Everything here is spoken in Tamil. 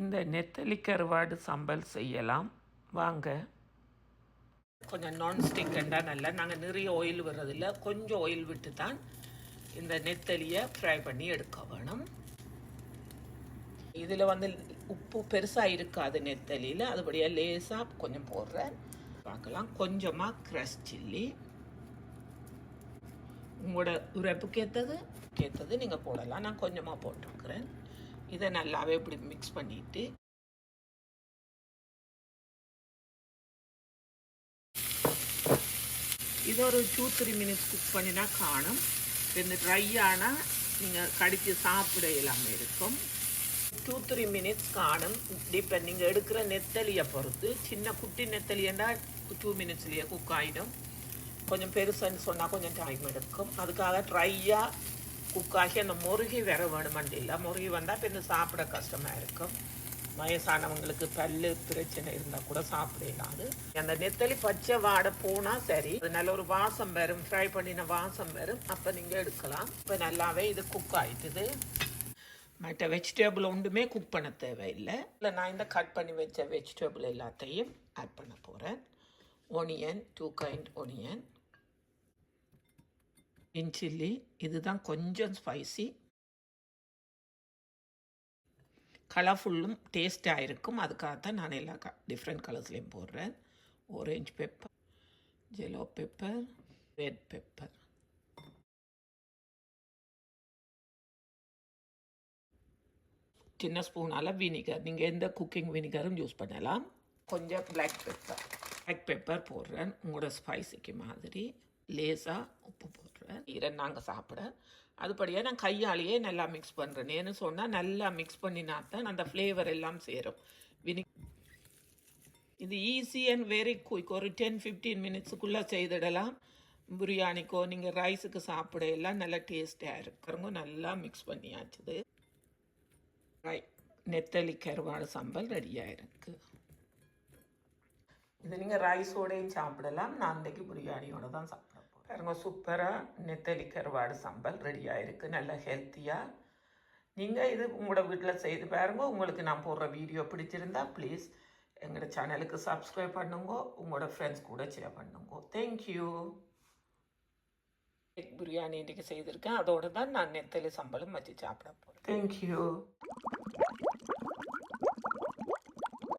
இந்த நெத்தலி கருவாடு சம்பல் செய்யலாம். வாங்க. கொஞ்சம் நான்ஸ்டிக் இருந்தால் நல்லா. நாங்கள் நிறைய ஆயில் வர்றதில்ல. கொஞ்சம் ஆயில் விட்டு தான் இந்த நெத்தலியை ஃப்ரை பண்ணி எடுக்க வேணும். இதில் வந்து உப்பு பெருசாக இருக்காது நெத்தலியில். அதுபடியாக லேசாக கொஞ்சம் போடுறேன். பார்க்கலாம். கொஞ்சமாக க்ரஷ் சில்லி உங்களோட உரப்புக்கு ஏற்றது ஏற்றது நீங்கள் போடலாம். நான் கொஞ்சமாக போட்டிருக்கிறேன். இதை நல்லாவே இப்படி மிக்ஸ் பண்ணிட்டு இது ஒரு டூ த்ரீ மினிட்ஸ் குக் பண்ணினா காணும். இந்த ட்ரை ஆனால் நீங்கள் கடித்து சாப்பிட எல்லாமே இருக்கும். டூ த்ரீ மினிட்ஸ் காணும். இப்போ நீங்கள் எடுக்கிற நெத்தலியை பொறுத்து சின்ன குட்டி நெத்தலியன்னா டூ மினிட்ஸ்லேயே குக் ஆகிடும் கொஞ்சம் பெருசுன்னு சொன்னால் கொஞ்சம் டைம் எடுக்கும். அதுக்காக ட்ரையாக குக் ஆகி அந்த முருகி வர வேணுமெண்டு இல்லை முருகி வந்தால் இப்போ இந்த சாப்பிட கஷ்டமாக இருக்கும். வயசானவங்களுக்கு பல்லு பிரச்சனை இருந்தால் கூட சாப்பிடலாம் அது அந்த நெத்தலி பச்சை வாடை போனால் சரி. அது நல்ல ஒரு வாசம் வரும். ஃப்ரை பண்ணின வாசம் வரும். அப்போ நீங்கள் எடுக்கலாம். இப்போ நல்லாவே இது குக் ஆயிட்டுது. மற்ற வெஜிடபிள் ஒன்றுமே குக் பண்ண தேவையில்லை. இல்லை நான் இந்த கட் பண்ணி வச்ச வெஜிடபிள் எல்லாத்தையும் ஆட் பண்ண போகிறேன் onion two kind onion green chilli இதுதான் கொஞ்சம் ஸ்பைசி கலர்ஃபுல்லும் டேஸ்ட்டாக இருக்கும். அதுக்காக தான் நான் எல்லா க டிஃப்ரெண்ட் கலர்ஸ்லேயும் போடுறேன். Orange pepper yellow pepper red pepper சின்ன ஸ்பூனால் வினிகர் நீங்கள் எந்த குக்கிங் வினிகரும் யூஸ் பண்ணலாம். கொஞ்சம் பிளாக் பெப்பர் பிளாக் பெப்பர் போடுறேன். உங்களோட ஸ்பைசிக்கு மாதிரி. லேசாக உப்பு சாப்பிட்றேன். இதை நாங்கள் சாப்பிட. அதுபடியாக நான் கையாலேயே நல்லா மிக்ஸ் பண்ணுறேன் ஏன்னு சொன்னால் நல்லா மிக்ஸ் பண்ணினா தான் அந்த ஃப்ளேவர் எல்லாம் சேரும். வினி இது ஈஸி அண்ட் வெரி குயிக் ஒரு டென் ஃபிஃப்டீன் மினிட்ஸுக்குள்ளே செய்திடலாம். பிரியாணிக்கோ நீங்கள் ரைஸுக்கு சாப்பிட எல்லாம் நல்லா டேஸ்டியாக இருக்கிறவங்க நல்லா மிக்ஸ் பண்ணியாச்சுது ரை நெத்தலி கருவாடு சம்பல் ரெடியாக இருக்குது இது நீங்கள் ரைஸோடையும் சாப்பிடலாம். நான் அன்றைக்கு பிரியாணியோட தான் சாப்பிட பாருங்க சூப்பராக நெத்தலி கருவாடு சம்பல் ரெடியாக இருக்குது நல்ல ஹெல்த்தியாக நீங்கள் இது உங்களோட வீட்டில் செய்து பாருங்க உங்களுக்கு நான் போடுற வீடியோ பிடிச்சிருந்தா ப்ளீஸ் எங்களோட சேனலுக்கு சப்ஸ்கிரைப் பண்ணுங்க உங்களோட ஃப்ரெண்ட்ஸ் கூட ஷேர் பண்ணுங்க. தேங்க்யூ எக் பிரியாணி இன்றைக்கி செய்திருக்கேன் அதோடு தான் நான் நெத்தலி சம்பளம் வச்சு சாப்பிட போகிறேன் தேங்க்யூ